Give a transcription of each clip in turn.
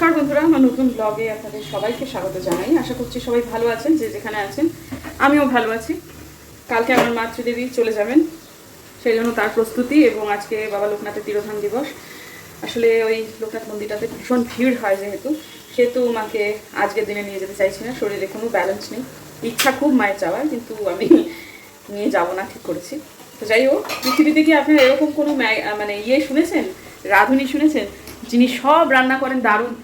নমস্কার বন্ধুরা, আমার নতুন ব্লগে আপনাদের সবাইকে স্বাগত জানাই। আশা করছি সবাই ভালো আছেন, যে যেখানে আছেন, আমিও ভালো আছি। কালকে আমার মাতৃদেবী চলে যাবেন, সেই জন্য তার প্রস্তুতি এবং আজকে বাবা লোকনাথের তিরোধান দিবস। আসলে ওই লোকনাথ মন্দিরটাতে ভীষণ ভিড় হয় যেহেতু, সেহেতু মাকে আজকের দিনে নিয়ে যেতে চাইছি না, শরীরে কোনো ব্যালেন্স নেই। ইচ্ছা খুব মায়ের যাওয়ার কিন্তু আমি নিয়ে যাব না, ঠিক করেছি। তো যাই হোক, পৃথিবীতে কি আপনারা এরকম কোনো মানে ইয়ে শুনেছেন? রাঁধুনি শুনেছেন? যিনি সব রান্না করেন, দারুণ।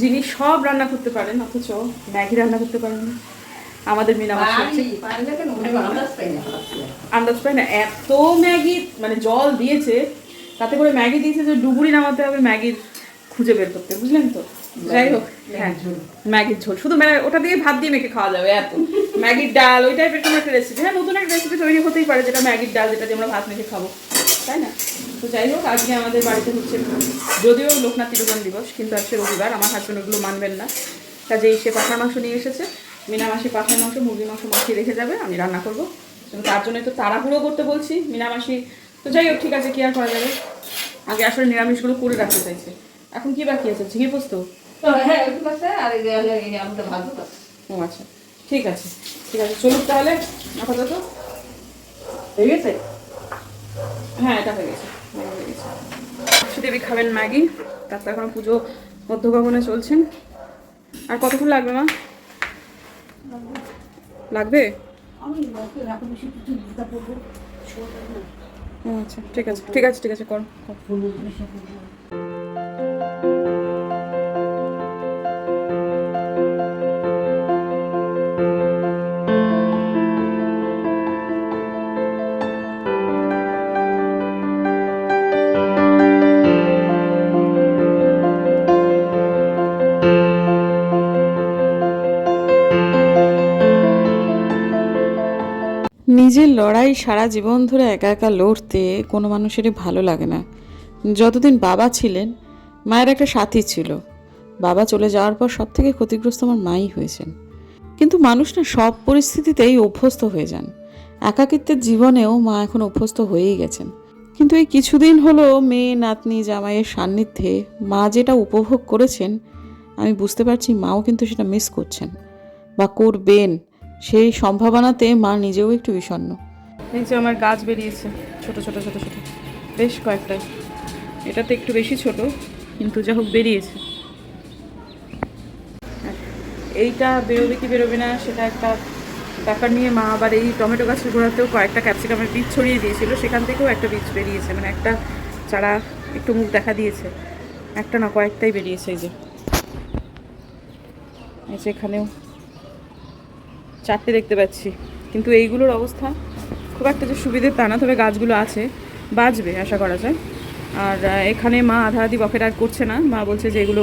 যিনি সব রান্না করতে পারেন অথচ ম্যাগি রান্না করতে পারেন না। আমাদের হচ্ছে আন্দাজ পাই না। এত ম্যাগি মানে জল দিয়েছে তাতে করে ম্যাগি দিয়েছে যে ডুবুরি নামাতে হবে ম্যাগির খুঁজে বের করতে। বুঝলেন তো? যাই হোক হ্যাঁ ম্যাগির ঝোল। শুধু মানে ওটা দিয়ে ভাত দিয়ে মেখে খাওয়া যাবে এত। ম্যাগির ডাল ওই টাইপের কোনো একটা রেসিপি হ্যাঁ নতুন একটা রেসিপি তৈরি হতেই পারে যেটা ম্যাগির ডাল যেটা দিয়ে আমরা ভাত মেখে খাব। তাই না? তো যাই হোক আজকে আমাদের বাড়িতে হচ্ছে যদিও লোকনাথ তিরোধান দিবস কিন্তু আজকে রবিবার আমার হাজবেন্ড ওগুলো মানবেন না। কাজে সে পাঠার মাংস নিয়ে এসেছে। মিনা মাসি পাঠার মাংস মুরগির মাংস মাখিয়ে রেখে যাবে আমি রান্না করব। তার জন্য তো তাড়াহুড়ো করতে বলছি মিনা মাসি। তো যাই হোক ঠিক আছে কি আর করা যাবে? আগে আসলে নিরামিষগুলো করে রাখতে চাইছে। এখন কি বাকি আছে? ঝিঙে পোস্ত? আচ্ছা। ঠিক আছে। ঠিক আছে চলুক তাহলে আপাতত। হয়ে গেছে? হ্যাঁ এটা হয়ে গেছে। হয়ে গেছে। দেবী খাবেন ম্যাগি। তারপর এখন পুজো মধ্যগমনে চলছেন। আর কতক্ষণ লাগবে মা? লাগবে? আচ্ছা। ঠিক আছে ঠিক আছে ঠিক আছে করো নিজের লড়াই সারা জীবন ধরে একা একা লড়তে কোনো মানুষেরই ভালো লাগে না। যতদিন বাবা ছিলেন, মায়ের একটা সাথী ছিল। বাবা চলে যাওয়ার পর সব থেকে ক্ষতিগ্রস্ত আমার মাই হয়েছেন। কিন্তু মানুষ না সব পরিস্থিতিতেই অভ্যস্ত হয়ে যান। একাকিত্বের জীবনেও মা এখন অভ্যস্ত হয়েই গেছেন। কিন্তু এই কিছুদিন হলো মেয়ে, নাতনি, জামাইয়ের সান্নিধ্যে মা যেটা উপভোগ করেছেন, আমি বুঝতে পারছি মাও কিন্তু সেটা মিস করছেন। বা করবেন। সেই সম্ভাবনাতে মা নিজেও একটু বিষণ্ণ। এই যে আমার গাছ বেরিয়েছে, ছোট ছোট ছোট ছোট। বেশ কয়েকটাই এটাতে একটু বেশি ছোট, কিন্তু যা হোক বেরিয়েছে। এইটা বেরোবে কি বেরোবে না, সেটা একটা ব্যাপার নিয়ে মা আবার এই টমেটো গাছের গোড়াতেও কয়েকটা ক্যাপসিকামের বীজ ছড়িয়ে দিয়েছিল, সেখান থেকেও একটা বীজ বেরিয়েছে মানে একটা চারা একটু মুখ দেখা দিয়েছে। একটা না, কয়েকটাই বেরিয়েছে এই যে এখানেও চারটে দেখতে পাচ্ছি। কিন্তু এইগুলোর অবস্থা খুব একটা যে সুবিধে তা না, তবে গাছগুলো আছে, বাঁচবে আশা করা যায়। আর এখানে মা আধা আধি বকেট আর করছে না। মা বলছে যে এগুলো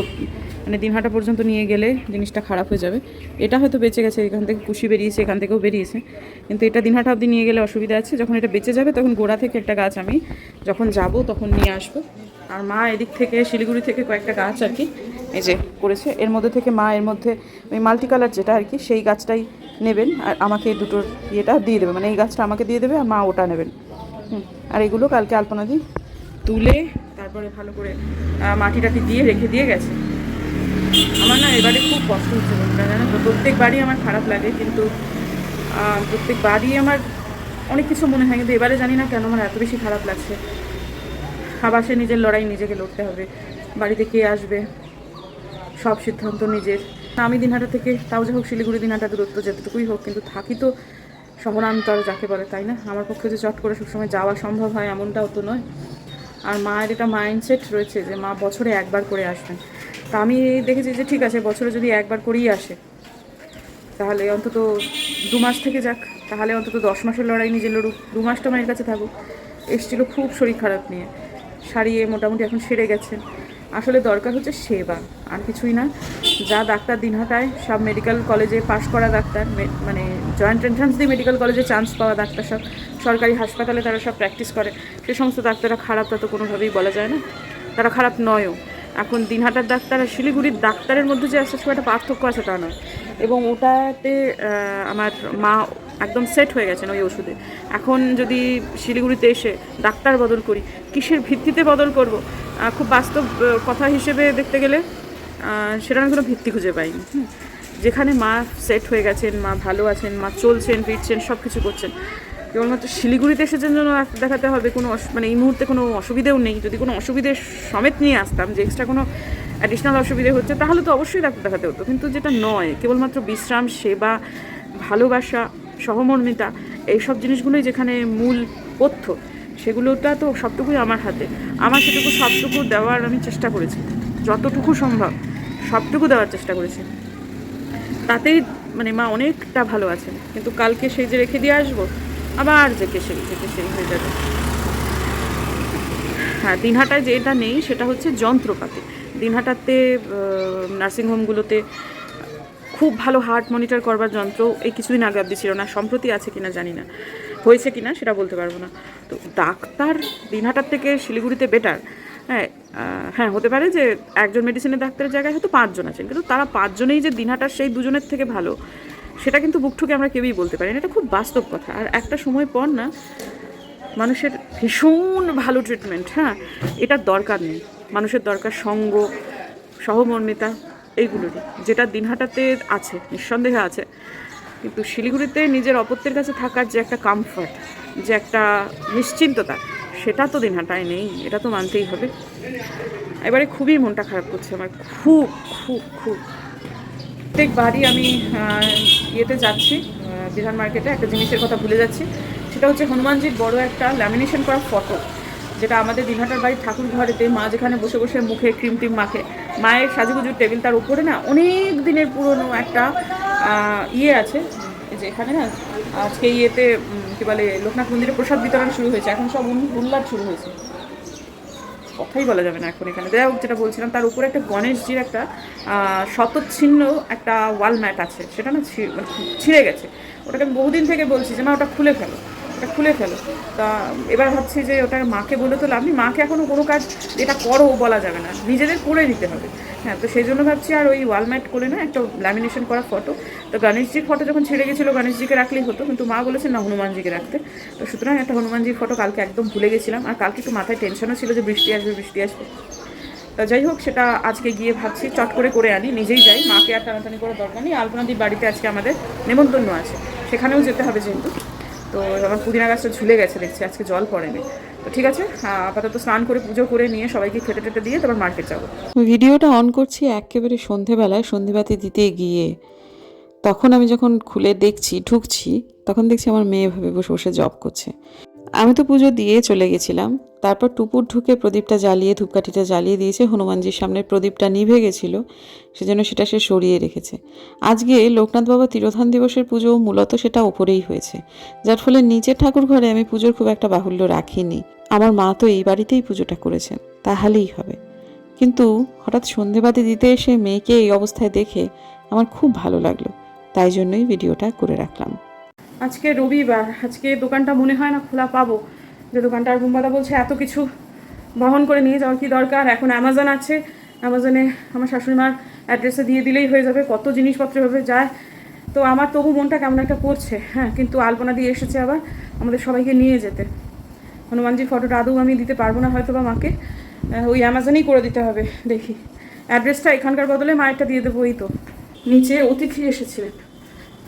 মানে দিনহাটা পর্যন্ত নিয়ে গেলে জিনিসটা খারাপ হয়ে যাবে। এটা হয়তো বেঁচে গেছে, এখান থেকে কুশি বেরিয়েছে, এখান থেকেও বেরিয়েছে। কিন্তু এটা দিনহাটা অবধি নিয়ে গেলে অসুবিধা আছে। যখন এটা বেঁচে যাবে, তখন গোড়া থেকে একটা গাছ আমি যখন যাব, তখন নিয়ে আসব। আর মা এদিক থেকে, শিলিগুড়ি থেকে কয়েকটা গাছ আর কি, এই যে করেছে। এর মধ্যে থেকে মা, এর মধ্যে ওই মাল্টি কালার যেটা আর কি, সেই গাছটাই নেবেন আর আমাকে এই দুটোর ইয়েটা দিয়ে দেবে। মানে এই গাছটা আমাকে দিয়ে দেবে আর মা ওটা নেবেন। আর এগুলো কালকে আলপনা দিই তুলে তারপরে ভালো করে মাটি টাটি দিয়ে রেখে দিয়ে গেছে। আমার না এবারে খুব কষ্ট হচ্ছে বন্ধুরা জানো তো? প্রত্যেক বাড়ি আমার খারাপ লাগে কিন্তু আহ, প্রত্যেক বাড়ি আমার অনেক কিছু মনে হয় কিন্তু এবারে জানি না কেন আমার এত বেশি খারাপ লাগছে। আবার সে নিজের লড়াই নিজেকে লড়তে হবে। বাড়িতে কে আসবে? সব সিদ্ধান্ত নিজের। আমি দিনহাটা থেকে, তাও যা হোক শিলিগুড়ি, দিনহাটা দূরত্ব যেতটুকুই হোক, কিন্তু থাকি তো শহরান্তর যাকে বলে, তাই না? আমার পক্ষে যে চট করে সবসময় যাওয়া সম্ভব হয় এমনটাও তো নয়। আর মায়ের এটা মাইন্ডসেট রয়েছে যে মা বছরে একবার করে আসবেন। তা আমি দেখেছি যে ঠিক আছে, বছরে যদি একবার করেই আসে, তাহলে অন্তত দু মাস থেকে যাক, তাহলে অন্তত দশ মাসের লড়াই নিজে লড়ুক দু মাসটা মায়ের কাছে থাকুক। এসছিল খুব শরীর খারাপ নিয়ে। সারিয়ে মোটামুটি এখন সেরে গেছেন আসলে দরকার হচ্ছে সেবা, আর কিছুই না। যা ডাক্তার দিনহাটায়, সব মেডিকেল কলেজে পাশ করা ডাক্তার মানে জয়েন্ট এন্ট্রান্স দিয়ে মেডিকেল কলেজে চান্স পাওয়া ডাক্তার সব, সরকারি হাসপাতালে তারা সব প্র্যাকটিস করে। সে সমস্ত ডাক্তাররা খারাপ, তা তো কোনোভাবেই বলা যায় না। তারা খারাপ নয়ও। এখন দিনহাটার ডাক্তার আর শিলিগুড়ির ডাক্তারের মধ্যে যে একটা খুব একটা পার্থক্য আছে তা নয়। এবং ওটাতে আমার মা একদম সেট হয়ে গেছেন ওই ওষুধে। এখন যদি শিলিগুড়িতে এসে ডাক্তার বদল করি, কিসের ভিত্তিতে বদল করব? খুব বাস্তব কথা হিসেবে দেখতে গেলে সেটা আমি কোনো ভিত্তি খুঁজে পাইনি। যেখানে মা সেট হয়ে গেছেন, মা ভালো আছেন, মা চলছেন, ফিরছেন সব কিছু করছেন। কেবলমাত্র শিলিগুড়িতে এসেছেন জন্য দেখাতে হবে, কোনো মানে এই মুহূর্তে কোনো অসুবিধেও নেই। যদি কোনো অসুবিধে সমেত নিয়ে আসতাম, যে এক্সট্রা কোনো অ্যাডিশনাল অসুবিধে হচ্ছে, তাহলে তো অবশ্যই ডাক্তার দেখাতে হতো। কিন্তু যেটা নয়, কেবলমাত্র বিশ্রাম, সেবা, ভালোবাসা সহমর্মিতা, এইসব জিনিসগুলোই যেখানে মূল পথ্য সেগুলোটা তো সবটুকুই আমার হাতে। আমার সেটুকু সবটুকু দেওয়ার আমি চেষ্টা করেছি। যতটুকু সম্ভব সবটুকু দেওয়ার চেষ্টা করেছি। তাতেই মানে মা অনেকটা ভালো আছেন। কিন্তু কালকে সেই যে রেখে দিয়ে আসব, আবার যেকে সেই যেকে সেই হয়ে যাবে। হ্যাঁ দিনহাটায় যেটা নেই সেটা হচ্ছে যন্ত্রপাতি। দিনহাটাতে নার্সিংহোমগুলোতে খুব ভালো হার্ট মনিটর করবার যন্ত্র এই কিছুদিন আগে অব্দি ছিল না, সম্প্রতি আছে কিনা জানি না। হয়েছে কিনা সেটা বলতে পারব না। তো ডাক্তার দিনহাটার থেকে শিলিগুড়িতে বেটার হ্যাঁ হ্যাঁ হতে পারে যে একজন মেডিসিনের ডাক্তারের জায়গায় হয়তো পাঁচজন আছেন, কিন্তু তারা পাঁচজনেই যে দিনহাটার সেই দুজনের থেকে ভালো, সেটা কিন্তু বুক ঠুকে আমরা কেউই বলতে পারি না। এটা খুব বাস্তব কথা। আর একটা সময় পর না, মানুষের ভীষণ ভালো ট্রিটমেন্ট হ্যাঁ এটার দরকার নেই। মানুষের দরকার সঙ্গ, সহমর্মিতা এইগুলোরই যেটা দিনহাটাতে আছে, নিঃসন্দেহে আছে। কিন্তু শিলিগুড়িতে নিজের অপত্যের কাছে থাকার যে একটা কমফর্ট যে একটা নিশ্চিন্ততা, সেটা তো দিনহাটায় নেই, এটা তো মানতেই হবে। এবারে খুবই মনটা খারাপ করছে আমার, খুব খুব খুব। প্রত্যেক বাড়ি আমি ইয়েতে যাচ্ছি বিধান মার্কেটে একটা জিনিসের কথা ভুলে যাচ্ছি, সেটা হচ্ছে হনুমানজির বড় একটা ল্যামিনেশন করা ফটো যেটা আমাদের দিনহাটার বাড়ির ঠাকুর ঘরেতে মা যেখানে বসে বসে মুখে ক্রিম টিম মাখে, মায়ের সাজুগুজুর টেবিল তার উপরে না অনেক দিনের পুরনো একটা ইয়ে আছে। যে এখানে না, আজকে ইয়েতে কী বলে, লোকনাথ মন্দিরে প্রসাদ বিতরণ শুরু হয়েছে। এখন সব উল্লাস শুরু হয়েছে। কথাই বলা যাবে না এখন এখানে। যাই হোক, যেটা বলছিলাম, তার উপরে একটা গণেশজির একটা শতচ্ছিন্ন একটা ওয়াল ম্যাট আছে। সেটা না ছিঁড়ে গেছে। ওটাকে আমি বহুদিন থেকে বলছি যে না ওটা খুলে ফেলো। ওটা খুলে ফেলো। তা এবার ভাবছি যে ওটা মাকে বলে তো লাভ নেই। মাকে এখনও কোনো কাজ এটা করো বলা যাবে না। নিজেদের করে নিতে হবে। হ্যাঁ তো সেই জন্য ভাবছি আর ওই ওয়াল ম্যাট করে না একটা ল্যামিনেশন করা ফটো তো গণেশজির ফটো যখন ছেড়ে গেছিল, গণেশজিকে রাখলেই হতো। কিন্তু মা বলেছে, না, হনুমানজিকে রাখতে। তো সুতরাং একটা হনুমানজির ফটো কালকে একদম ভুলে গেছিলাম। আর কালকে একটু মাথায় টেনশনও ছিল যে বৃষ্টি আসবে বৃষ্টি আসবে। তা যাই হোক, সেটা আজকে গিয়ে ভাবছি, চট করে করে আনি। নিজেই যাই। মাকে আর টানাটানি করে দরকার নেই। আলপনাদির বাড়িতে আজকে আমাদের নেমন্তন্ন আছে। সেখানেও যেতে হবে যেহেতু। তো আমার পুদিনা গাছটা ঝুলে গেছে, দেখছি আজকে জল পড়েনি। তো ঠিক আছে আপাতত স্নান করে পুজো করে নিয়ে সবাইকে খেতে টেতে দিয়ে তারপর মার্কেট যাব। ভিডিওটা অন করছি একেবারে সন্ধেবেলায়, সন্ধেবাতি দিতে গিয়ে। তখন আমি যখন খুলে দেখছি, ঢুকছি, তখন দেখছি আমার মেয়ে ভাবে বসে বসে জব করছে। আমি তো পুজো দিয়ে চলে গেছিলাম। তারপর টুপুর ঢুকে প্রদীপটা জ্বালিয়ে, ধূপকাঠিটা জ্বালিয়ে দিয়েছে। হনুমানজির সামনে প্রদীপটা নিভে গেছিল, সেজন্য সেটা সে সরিয়ে রেখেছে। আজকে লোকনাথ বাবা তিরোধান দিবসের পুজো মূলত সেটা ওপরেই হয়েছে। যার ফলে নিচের ঠাকুর ঘরে আমি পুজোর খুব একটা বাহুল্য রাখিনি। আমার মা তো এই বাড়িতেই পুজোটা করেছেন, তাহলেই হবে। কিন্তু হঠাৎ সন্ধেবাতি দিতে এসে মেয়েকে এই অবস্থায় দেখে আমার খুব ভালো লাগল। তাই জন্যই ভিডিওটা করে রাখলাম। আজকে রবিবার, আজকে দোকানটা মনে হয় না খোলা পাবো। যে দোকানটা আর বলছে, এত কিছু বহন করে নিয়ে যাওয়ার কি দরকার? এখন অ্যামাজন আছে। অ্যামাজনে আমার শাশুড়ি মার অ্যাড্রেসে দিয়ে দিলেই হয়ে যাবে, কত জিনিসপত্র এভাবে যায়। তো আমার তবু মনটা কেমন একটা করছে হ্যাঁ কিন্তু আলপনা দিয়ে এসেছে আবার আমাদের সবাইকে নিয়ে যেতে। হনুমানজির ফটোটা আদৌ আমি দিতে পারব না হয়তো বা মাকে ওই অ্যামাজনেই করে দিতে হবে, দেখি। অ্যাড্রেসটা এখানকার বদলে মায়েরটা দিয়ে দেবো, এই তো। নিচে অতিথি এসেছিলেন।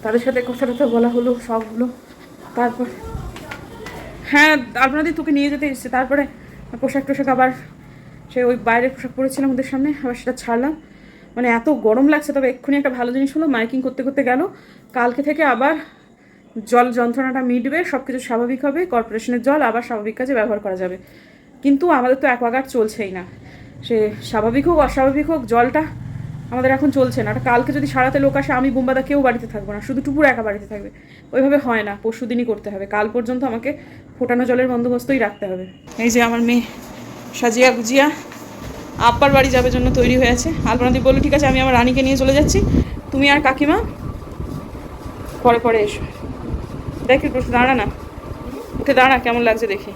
তাদের সাথে কথা টথা বলা হলো, সব হলো। তারপর হ্যাঁ আপনাদের তোকে নিয়ে যেতে এসছে। তারপরে পোশাক টোশাক আবার সে ওই বাইরের পোশাক পরেছিলাম ওদের সামনে, আবার সেটা ছাড়লাম। মানে এত গরম লাগছে, তবে এক্ষুনি একটা ভালো জিনিস হলো, মাইকিং করতে করতে গেল। কালকে থেকে আবার জল যন্ত্রণাটা মিটবে সব কিছু স্বাভাবিক হবে, কর্পোরেশনের জল আবার স্বাভাবিক কাজে ব্যবহার করা যাবে। কিন্তু আমাদের তো অ্যাকোয়াগার্ড চলছেই না। সে স্বাভাবিক হোক, অস্বাভাবিক হোক, জলটা আমাদের এখন চলছে না। কালকে যদি সারাতে লোক আসে, আমি বোম্বাদা কেউ বাড়িতে থাকব না। শুধু টুপুর একা বাড়িতে থাকবে। ওইভাবে হয় না। পরশু দিনই করতে হবে। কাল পর্যন্ত আমাকে ফোটানো জলের বন্দোবস্তই রাখতে হবে। এই যে আমার মেয়ে সাজিয়া গুজিয়া আব্বার বাড়ি যাবে জন্য তৈরি হয়ে আছে। আলপনাদি বলল, ঠিক আছে, আমি আমার রানীকে নিয়ে চলে যাচ্ছি। তুমি আর কাকিমা পরে পরে এসো। দেখি একটু দাঁড়া না। উঠে দাঁড়া, কেমন লাগছে দেখি।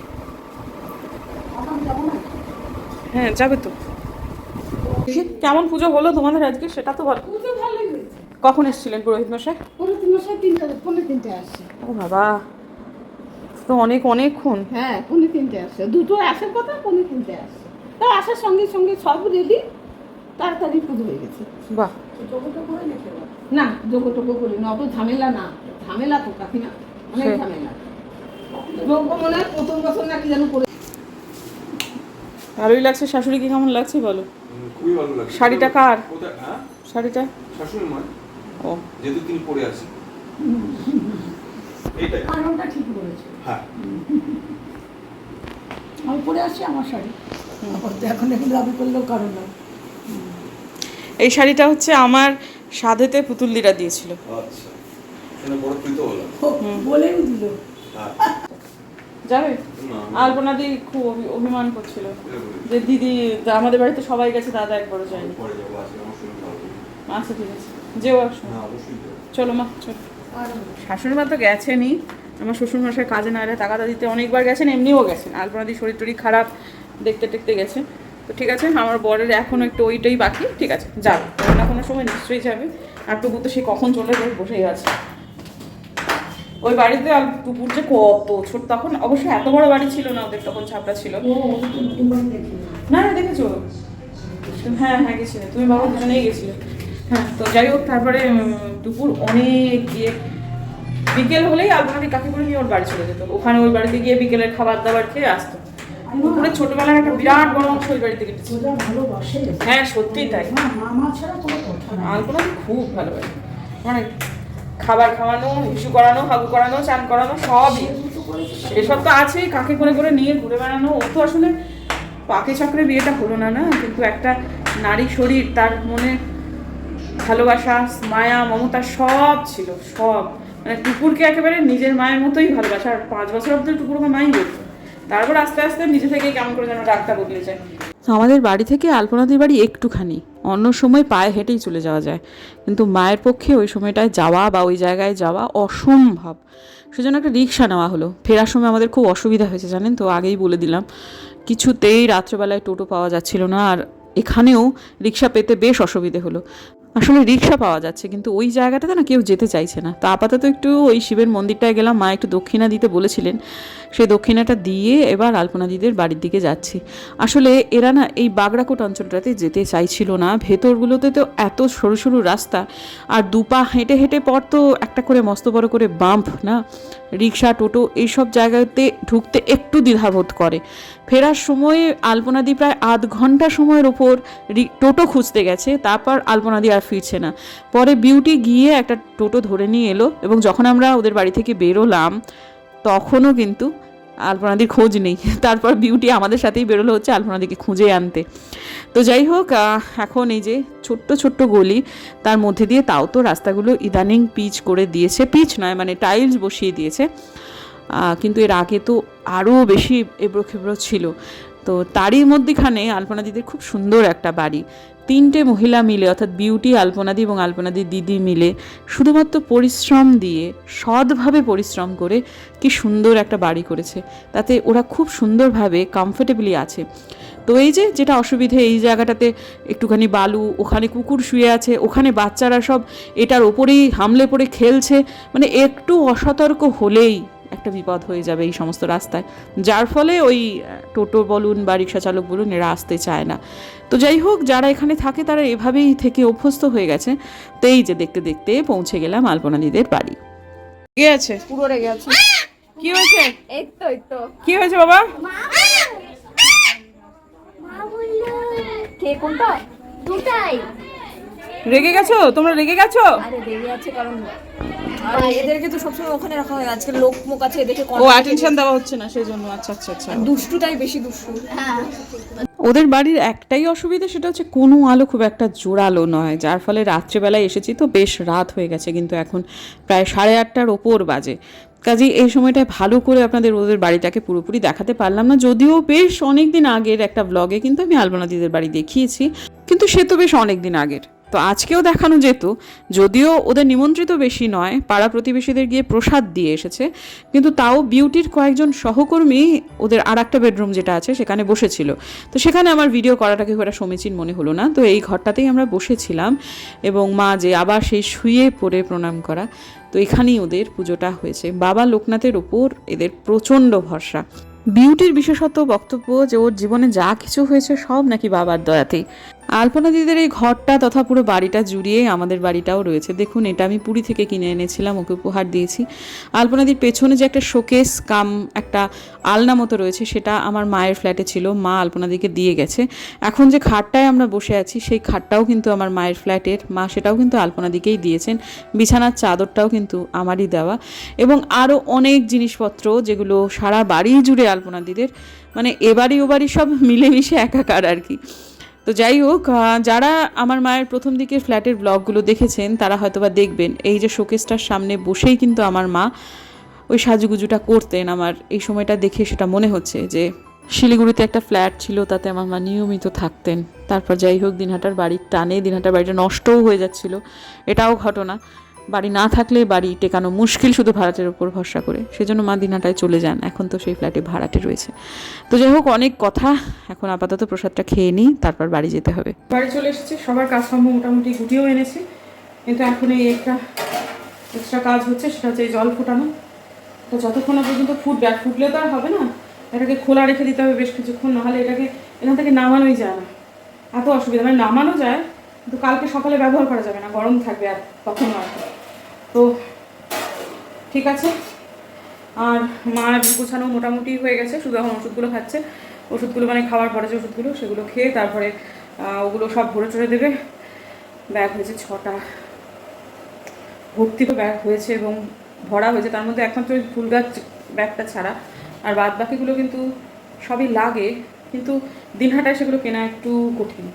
হ্যাঁ যাবে তো। কেমন পুজো হলো তোমাদের আজকে? সেটা তো বলো কখন এসেছিলেন পুরোহিত মশাই? পনেরো তিন মাসে তিনটা পনেরো তিনটে আসছে। ও বাবা। তো অনেক অনেকক্ষণ হ্যাঁ পৌনে তিনটে আসছে। দুটো আসার কথা পৌনে তিনটে আসছে। তা আসার সঙ্গে সঙ্গে সব রেডি তাড়াতাড়ি পুজো হয়ে গেছে। বাহ। না যোগ্য টোগ্য করি না অত ঝামেলা না। ঝামেলা তো কাকিমা। অনেক ঝামেলা। যোগ্য মনে হয় প্রথম বছর না কি যেন করে ভালোই লাগছে। শাশুড়িকে কেমন লাগছে বলো? খুবই ভালো লাগছে। শাড়িটা কার? হ্যাঁ? শাড়িটা? শাশুড়ি মা ও। যেহেতু তিনি পরে আছেন। এইটাই। কারণটা ঠিক করেছে হ্যাঁ। আমি পরে আসছি আমার শাড়ি। আপাতত এখন এখন দাবি করলেও কারণ না এই শাড়িটা হচ্ছে আমার সাধেতে পুতুলদিরা দিয়েছিল। আচ্ছা। এখানে বড় প্রীত হলাম বলেই দিল। হ্যাঁ। যাবে? আলপনাদি খুব অভি- অভিমান করছিল। যে দিদি আমাদের বাড়িতে সবাই গেছে দাদা একবারও যায়নি। আচ্ছা ঠিক আছে। যেও। চলো মা চলো। শাশুড়ি মা তো গেছেনই। আমার শ্বশুর মশাই কাজে না এলে টাকাটা দিতে অনেকবার গেছেন এমনিও গেছেন। আলপনাদি শরীর টরীর খারাপ দেখতে টেকতে গেছে। তো ঠিক আছে আমার বরের এখনও একটু ওইটাই বাকি। ঠিক আছে যাবে কোনো না কোনো সময় নিশ্চয়ই যাবে। আর টুকু তো সে কখন চলে যাবে বসেই আছে। ওই বাড়িতে টুকুর যে কত ছোট তখন অবশ্য এত বড় বাড়ি ছিল না ওদের তখন ছাপড়া ছিল। না না দেখেছ? হ্যাঁ হ্যাঁ গেছিলে। তুমি বাবা দুজনেই গেছিলে। হ্যাঁ তো যাই হোক তারপরে দুপুর অনেক গিয়ে বিকেল হলেই আলপনাদি কাকে করে নিয়ে ওর বাড়ি চলে যেত। ওখানে ওই বাড়িতে গিয়ে বিকেলের খাবার দাবার খেয়ে আসতো। দুপুরে ছোটবেলার একটা বিরাট বড় অংশ ওই বাড়িতে কেটেছে। হ্যাঁ সত্যিই তাই। আলপনা খুব ভালোবাসে। মানে খাবার খাওয়ানো, হিসু করানো, হাগু করানো, চান করানো, সবই। এসব তো আছেই, কাকে করে করে নিয়ে ঘুরে বেড়ানো? ও তো আসলে পাকে চক্রে বিয়েটা হলো না না? কিন্তু একটা নারী শরীর, তার মনে ভালোবাসা, মায়া, মমতা সব ছিল, সব। মানে টুকুরকে একেবারে নিজের মায়ের মতোই ভালোবাসা, আর পাঁচ বছর অব্দি টুকুরকে মাই বলতো তারপর আস্তে আস্তে নিজে থেকেই কেমন করে যেন ডাক্তার বদলে যায়। আমাদের বাড়ি থেকে আলপনাদির বাড়ি একটুখানি। অন্য সময় পায়ে হেঁটেই চলে যাওয়া যায়। কিন্তু মায়ের পক্ষে ওই সময়টায় যাওয়া বা ওই জায়গায় যাওয়া অসম্ভব। সেজন্য একটা রিক্সা নেওয়া হলো। ফেরার সময় আমাদের খুব অসুবিধা হয়েছে, জানেন তো? আগেই বলে দিলাম। কিছুতেই রাত্রেবেলায় টোটো পাওয়া যাচ্ছিল না। আর এখানেও রিক্সা পেতে বেশ অসুবিধে হলো। আসলে রিক্সা পাওয়া যাচ্ছে, কিন্তু ওই জায়গাটাতে না কেউ যেতে চাইছে না। তো আপাতত একটু ওই শিবের মন্দিরটায় গেলাম, মা একটু দক্ষিণা দিতে বলেছিলেন। সেই দক্ষিণাটা দিয়ে এবার আলপনা দিদির বাড়ির দিকে যাচ্ছি। আসলে এরা না এই বাগড়াকোট অঞ্চলটাতে যেতে চাইছিল না, ভেতরগুলোতে তো এত সরু সরু রাস্তা, আর দুপা হেঁটে হেঁটে পর তো একটা করে মস্ত বড় করে বাম্প না, রিক্সা, টোটো এইসব জায়গাতে ঢুকতে একটু দ্বিধাবোধ করে। ফেরার সময় আলপনাদি প্রায় আধ ঘণ্টা সময়ের ওপর টোটো খুঁজতে গেছে, তারপর আলপনাদি আর ফিরছে না। পরে বিউটি গিয়ে একটা টোটো ধরে নিয়ে এলো এবং যখন আমরা ওদের বাড়ি থেকে বেরোলাম, তখনও কিন্তু আলপনাদির খোঁজ নেই। তারপর বিউটি আমাদের সাথেই বেরোলো হচ্ছে আলপনাদিকে খুঁজে আনতে। তো যাই হোক এখন এই যে ছোট্ট ছোট্ট গলি, তার মধ্যে দিয়ে তাও তো রাস্তাগুলো ইদানিং পিচ করে দিয়েছে। পিচ নয় মানে টাইলস বসিয়ে দিয়েছে। কিন্তু এর আগে তো আরও বেশি এবড়ো খেবড়ো ছিল। তো তারই মধ্যেখানে আলপনাদিদের খুব সুন্দর একটা বাড়ি। তিনটে মহিলা মিলে, অর্থাৎ বিউটি আলপনাদি এবং আলপনাদি দিদি মিলে শুধুমাত্র পরিশ্রম দিয়ে, সৎভাবে পরিশ্রম করে কি সুন্দর একটা বাড়ি করেছে। তাতে ওরা খুব সুন্দরভাবে কমফোর্টেবলি আছে। তো এই যে, যেটা অসুবিধে, এই জায়গাটাতে একটুখানি বালু, ওখানে কুকুর শুয়ে আছে, ওখানে বাচ্চারা সব এটার ওপরেই হামলে পড়ে খেলছে মানে একটু অসতর্ক হলেই একটা বিপদ হয়ে যাবে এই সমস্ত রাস্তায়। যার ফলে ওই টোটো বলুন বা রিক্সা চালক বলুন এরা আসতে চায় না। তো যাই হোক যারা এখানে থাকে তারা এভাবেই থেকে অভ্যস্ত হয়ে গেছে। তো এই যে দেখতে দেখতে পৌঁছে গেলাম আলপনাদিদের বাড়ি। কে আছে? পুরো রেগে আছে। কি হয়েছে? এই তো এই তো। কি হয়েছে বাবা? কে কোনটা? দুটাই। রেগে গেছো? তোমরা রেগে গেছো? আরে দেরি আছে কারণ আর এদেরকে তো সবসময় ওখানে রাখা হয় আজকে লোক মুখ আছে এদেরকে ও অ্যাটেনশন দেওয়া হচ্ছে না সেই জন্য আচ্ছা আচ্ছা। আচ্ছা দুষ্টুটাই বেশি দুষ্টু। হ্যাঁ। ওদের বাড়ির একটাই অসুবিধা সেটা হচ্ছে কোনো আলো খুব একটা জোরালো নয়। যার ফলে রাত্রেবেলায় এসেছি তো বেশ রাত হয়ে গেছে কিন্তু এখন প্রায় সাড়ে আটটার ওপর বাজে। কাজেই এই সময়টায় ভালো করে আপনাদের ওদের বাড়িটাকে পুরোপুরি দেখাতে পারলাম না যদিও বেশ অনেক দিন আগের একটা ব্লগে কিন্তু আমি আলপনা দিদের বাড়ি দেখিয়েছি কিন্তু সে তো বেশ অনেক দিন আগের। তো আজকেও দেখানো যেত, যদিও ওদের নিমন্ত্রিত বেশি নয়, পাড়া প্রতিবেশীদের গিয়ে প্রসাদ দিয়ে এসেছে, কিন্তু তাও বিউটির কয়েকজন সহকর্মী ওদের আর একটা বেডরুম যেটা আছে সেখানে বসেছিল। তো সেখানে আমার ভিডিও করাটাকে খুব একটা সমীচীন মনে হলো না, তো এই ঘরটাতেই আমরা বসেছিলাম এবং মা যে আবার সেই শুয়ে পড়ে প্রণাম করা, তো এখানেই ওদের পুজোটা হয়েছে। বাবা লোকনাথের ওপর এদের প্রচণ্ড ভরসা। বিউটির বিশেষত বক্তব্য যে ওর জীবনে যা কিছু হয়েছে সব নাকি বাবার দয়াতেই। আলপনা দিদির এই ঘরটা তথা পুরো বাড়িটা জুড়িয়ে আমাদের বাড়িটাও রয়েছে। দেখুন, এটা আমি পুরী থেকে কিনে এনেছিলাম, ওকে উপহার দিয়েছি। আলপনাদির পেছনে যে একটা শোকেস কাম, একটা আলনা মতো রয়েছে, সেটা আমার মায়ের ফ্ল্যাটে ছিল, মা আলপনাদিকে দিয়ে গেছে। এখন যে খাটটায় আমরা বসে আছি, সেই খাটটাও কিন্তু আমার মায়ের ফ্ল্যাটের, মা সেটাও কিন্তু আলপনাদিকেই দিয়েছেন। বিছানার চাদরটাও কিন্তু আমারই দেওয়া। এবং আরও অনেক জিনিসপত্র, যেগুলো সারা বাড়ি জুড়ে আলপনাদিদের মানে এবারই ওবারই সব মিলেমিশে একাকার আর কি। তো যাই হোক যারা আমার মায়ের প্রথম দিকের ফ্ল্যাটের ব্লগগুলো দেখেছেন, তারা হয়তোবা দেখবেন, এই যে শোকেসটার সামনে বসেই কিন্তু আমার মা ওই সাজুগুজুটা করতেন। আমার এই সময়টা দেখে সেটা মনে হচ্ছে যে শিলিগুড়িতে একটা ফ্ল্যাট ছিল, তাতে আমার মা নিয়মিত থাকতেন। তারপর যাই হোক, দিনহাটার বাড়ির টানে দিনহাটার বাড়িটা নষ্টও হয়ে যাচ্ছিল। এটাও ঘটনা। বাড়ি না থাকলে বাড়ি টেকানো মুশকিল শুধু ভাড়াটের উপর ভরসা করে। সেজন্য মা দিনহাটায় চলে যান। এখন তো সেই ফ্ল্যাটে ভাড়াটে রয়েছে। তো যাই হোক, অনেক কথা। এখন আপাতত প্রসাদটা খেয়ে নিই, তারপর বাড়ি যেতে হবে। বাড়ি চলে এসেছি। সবার কাজকর্ম মোটামুটি গুটিয়েও এনেছি। কিন্তু এখন এই একটা এক্সট্রা কাজ হচ্ছে, সেটা হচ্ছে এই জল ফোটানো। তো যতক্ষণ না পর্যন্ত ফুটবে, আর ফুটলে তো আর হবে না। এটাকে খোলা রেখে দিতে হবে বেশ কিছুক্ষণ, নাহলে এটাকে এখান থেকে নামানোই যায় না। এত অসুবিধা। মানে নামানো যায়, কিন্তু কালকে সকালে ব্যবহার করা যাবে না। গরম থাকবে আর তখন আর। তো ঠিক আছে। আর মার গোছানো মোটামুটি হয়ে গেছে, শুধু এখন ওষুধগুলো খাচ্ছে। ওষুধগুলো মানে খাওয়ার পরে যে ওষুধগুলো, সেগুলো খেয়ে তারপরে ওগুলো সব ভরে চড়ে দেবে। ব্যাগ হয়েছে ছটা। ভর্তি তো ব্যাগ হয়েছে এবং ভরা হয়েছে, তার মধ্যে একমাত্র ফুল গাছ ব্যাগটা ছাড়া। আর বাদ বাকিগুলো কিন্তু সবই লাগে, কিন্তু দিনহাটায় সেগুলো কেনা একটু কঠিন।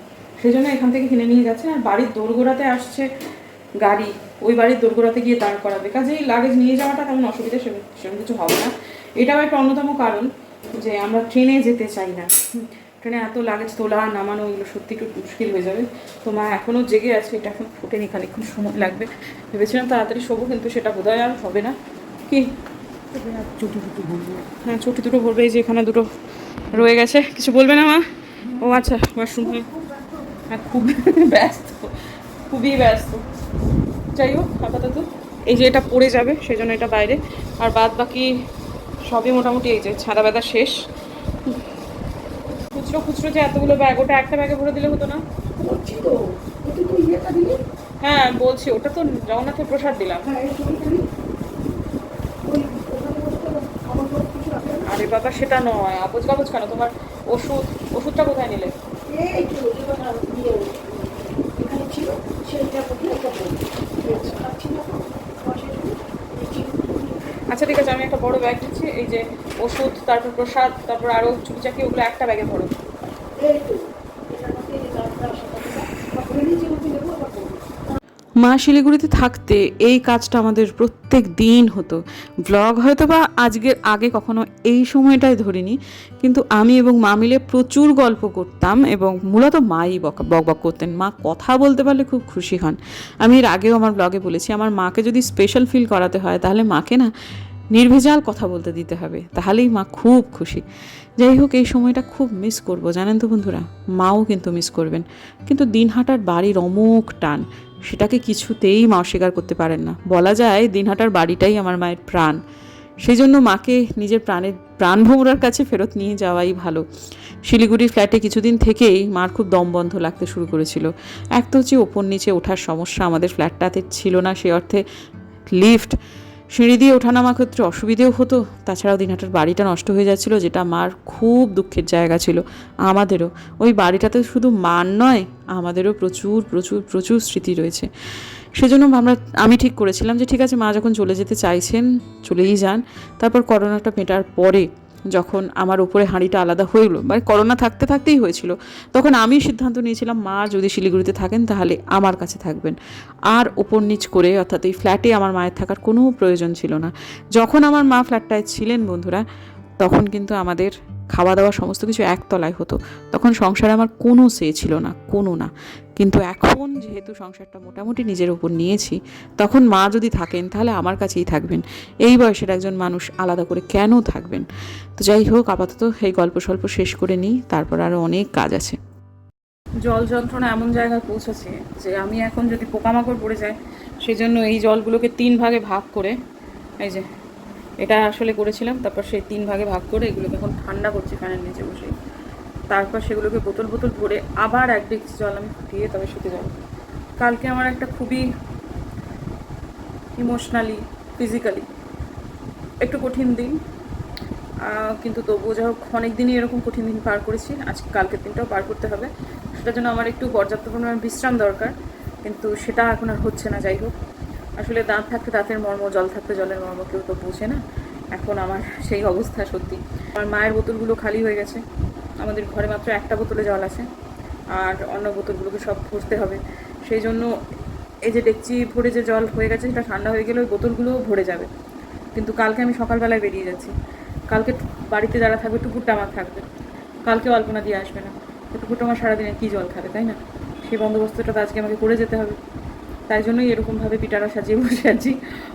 সেই জন্য এখান থেকে কিনে নিয়ে যাচ্ছে। আর বাড়ির দোরগোড়াতে আসছে গাড়ি, ওই বাড়ির দোরগোড়াতে গিয়ে দাঁড় করাবে। কাজেই লাগেজ নিয়ে যাওয়াটা তেমন অসুবিধা সেরকম কিছু হবে না। এটাও একটা অন্যতম কারণ যে আমরা ট্রেনে যেতে চাই না। ট্রেনে এত লাগেজ তোলা, নামানো, এগুলো সত্যি একটু মুশকিল হয়ে যাবে। তো মা এখনও জেগে আছে, এটা এখন ফোটেনি খানিক্ষণ সময় লাগবে। ভেবেছিলাম তাড়াতাড়ি শোবো, কিন্তু সেটা বোধহয় আর হবে না। কি? হ্যাঁ চটি দুটো ভরবে, এই যে এখানে দুটো রয়ে গেছে। কিছু বলবে না মা? ও আচ্ছা ওয়াশরুম হ্যাঁ খুব ব্যস্ত। খুবই ব্যস্ত। যাই হোক আপাতত এই যে এটা পড়ে যাবে সেই জন্য এটা বাইরে। আর বাদ বাকি সবই মোটামুটি এই যে ছাদা বেদা শেষ। খুচরো খুচরো যে এতগুলো ব্যাগ ওটা একটা ব্যাগে ভরে দিলে হতো না? হ্যাঁ বলছি ওটা তো জগন্নাথের প্রসাদ দিলাম। আরে বাবা সেটা নয়। আপজ কাগজ কেন? তোমার ওষুধ ওষুধটা কোথায় নিলে? ইয়ে, ছিল। আচ্ছা ঠিক আছে, আমি একটা বড় ব্যাগ দিচ্ছি এই যে ওষুধ, তারপর প্রসাদ, তারপর আরও চুপিচাকি, ওগুলো একটা ব্যাগে ভরো এই তো এটার মধ্যে এই গাছটা আসা কথা না। তারপরে নিচে উঠে নেব আবার করব। মা শিলিগুড়িতে থাকতে এই কাজটা আমাদের প্রত্যেক দিন হতো। ব্লগ হয়তো বা আজকের আগে কখনো এই সময়টাই ধরিনি, কিন্তু আমি এবং মা মিলে প্রচুর গল্প করতাম এবং মূলত মাই বক বক করতেন। মা কথা বলতে পারলে খুব খুশি হন। আমি এর আগেও আমার ব্লগে বলেছি, আমার মাকে যদি স্পেশাল ফিল করাতে হয়, তাহলে মাকে না নির্ভেজাল কথা বলতে দিতে হবে, তাহলেই মা খুব খুশি। যাই হোক, এই সময়টা খুব মিস করব, জানেন তো বন্ধুরা? মাও কিন্তু মিস করবেন। কিন্তু দিনহাটার বাড়ির অমুক টান, সেটাকে কিছুতেই মা অস্বীকার করতে পারেন না। বলা যায় দিনহাটার বাড়িটাই আমার মায়ের প্রাণ। সেই জন্য মাকে নিজের প্রাণের, প্রাণ ভোমরার কাছে ফেরত নিয়ে যাওয়াই ভালো। শিলিগুড়ির ফ্ল্যাটে কিছুদিন থেকেই মার খুব দম বন্ধ লাগতে শুরু করেছিল। এক তো হচ্ছে ওপর নিচে ওঠার সমস্যা আমাদের ফ্ল্যাটটাতে ছিল না, সে অর্থে লিফট সিঁড়ি দিয়ে ওঠানামা ক্ষেত্রে অসুবিধেও হতো। তাছাড়াও দিনহাটার বাড়িটা নষ্ট হয়ে যাচ্ছিল, যেটা মার খুব দুঃখের জায়গা ছিল, আমাদেরও। ওই বাড়িটাতে শুধু মার নয়, আমাদেরও প্রচুর প্রচুর প্রচুর স্মৃতি রয়েছে। সেজন্য আমরা, আমি ঠিক করেছিলাম যে, ঠিক আছে, মা যখন চলে যেতে চাইছেন, চলেই যান। তারপর করোনাটা মেটার পরে যখন আমার উপরে হাঁড়িটা আলাদা হইল মানে করোনা থাকতে থাকতেই হয়েছিল, তখন আমি সিদ্ধান্ত নিয়েছিলাম, মা, যদি শিলিগুড়িতে থাকেন তাহলে আমার কাছে থাকবেন। আর ওপর নিচ করে, অর্থাৎ এই ফ্ল্যাটে আমার মায়ের থাকার কোনো প্রয়োজন ছিল না। যখন আমার মা ফ্ল্যাটটায় ছিলেন বন্ধুরা, তখন কিন্তু আমাদের খাওয়া দাওয়া সমস্ত কিছু একতলায় হতো। তখন সংসারে আমার কোনো সে ছিল না, কোনো না। কিন্তু এখন যেহেতু সংসারটা মোটামুটি নিজের ওপর নিয়েছি, তখন মা যদি থাকেন তাহলে আমার কাছেই থাকবেন। এই বয়সের একজন মানুষ আলাদা করে কেন থাকবেন? তো যাই হোক, আপাতত এই গল্প স্বল্প শেষ করে নিই, তারপর আরও অনেক কাজ আছে। জল যন্ত্রণা এমন জায়গায় পৌঁছেছে যে আমি এখন যদি পোকামাকড় পড়ে যায় সেজন্য এই জলগুলোকে তিন ভাগে ভাগ করে, এই যে এটা আসলে করেছিলাম, তারপর সেই তিন ভাগে ভাগ করে এগুলোকে এখন ঠান্ডা করছি ফ্যানের নিচে বসে। তারপর সেগুলোকে বোতল বোতল ভরে আবার এক ডেকচি জল আমি ফুটিয়ে তবে শুতে যাব। কালকে আমার একটা খুবই ইমোশনালি, ফিজিক্যালি একটু কঠিন দিন কিন্তু তবুও যা হোক অনেক দিনই এরকম কঠিন দিন পার করেছি, আজকে কালকের দিনটাও পার করতে হবে। সেটার জন্য আমার একটু পর্যাপ্ত পরিমাণ বিশ্রাম দরকার, কিন্তু সেটা এখন আর হচ্ছে না, যাই হোক। আসলে দাঁত থাকতে দাঁতের মর্ম, জল থাকতে জলের মর্ম কেউ তো বোঝে না। এখন আমার সেই অবস্থা সত্যি। আমার মায়ের বোতলগুলো খালি হয়ে গেছে। আমাদের ঘরে মাত্র একটা বোতলে জল আছে। আর অন্য বোতলগুলোকে সব ভরতে হবে। সেই জন্য এই যে ডেকচি ভরে যে জল হয়ে গেছে, সেটা ঠান্ডা হয়ে গেলে ওই বোতলগুলোও ভরে যাবে। কিন্তু কালকে আমি সকালবেলায় বেরিয়ে যাচ্ছি। কালকে বাড়িতে যারা থাকবে, টুকুরটা আমার থাকবে। কালকে অল্পনা দিয়ে আসবে না। টুকুরটা আমার সারাদিনে কী জল খাবে, তাই না? সেই বন্দোবস্তটা তো আজকে আমাকে করে যেতে হবে। তাই জন্যই এরকমভাবে পিটারা সাজিয়ে বসে আছি।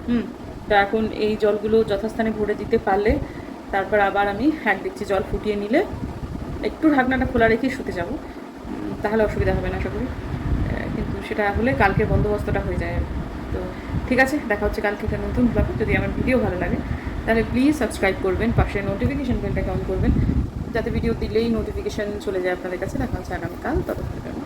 হুম, তো এখন এই জলগুলো যথাস্থানে ভরে দিতে পারলে তারপর আবার আমি এক দেখছি জল ফুটিয়ে নিলে একটু ঢাকনাটা খোলা রেখে শুতে যাব। তাহলে অসুবিধা হবে না আশা কিন্তু সেটা হলে কালকের বন্দোবস্তটা হয়ে যায়। তো ঠিক আছে, দেখা হচ্ছে কালকে একটা নতুন ব্লগে যদি আমার ভিডিও ভালো লাগে, তাহলে প্লিজ সাবস্ক্রাইব করবেন, পাশে নোটিফিকেশন বেলটাকে অন করবেন। যাতে ভিডিও দিলেই নোটিফিকেশন চলে যায় আপনাদের কাছে। দেখা হচ্ছে আগামীকাল ততক্ষণ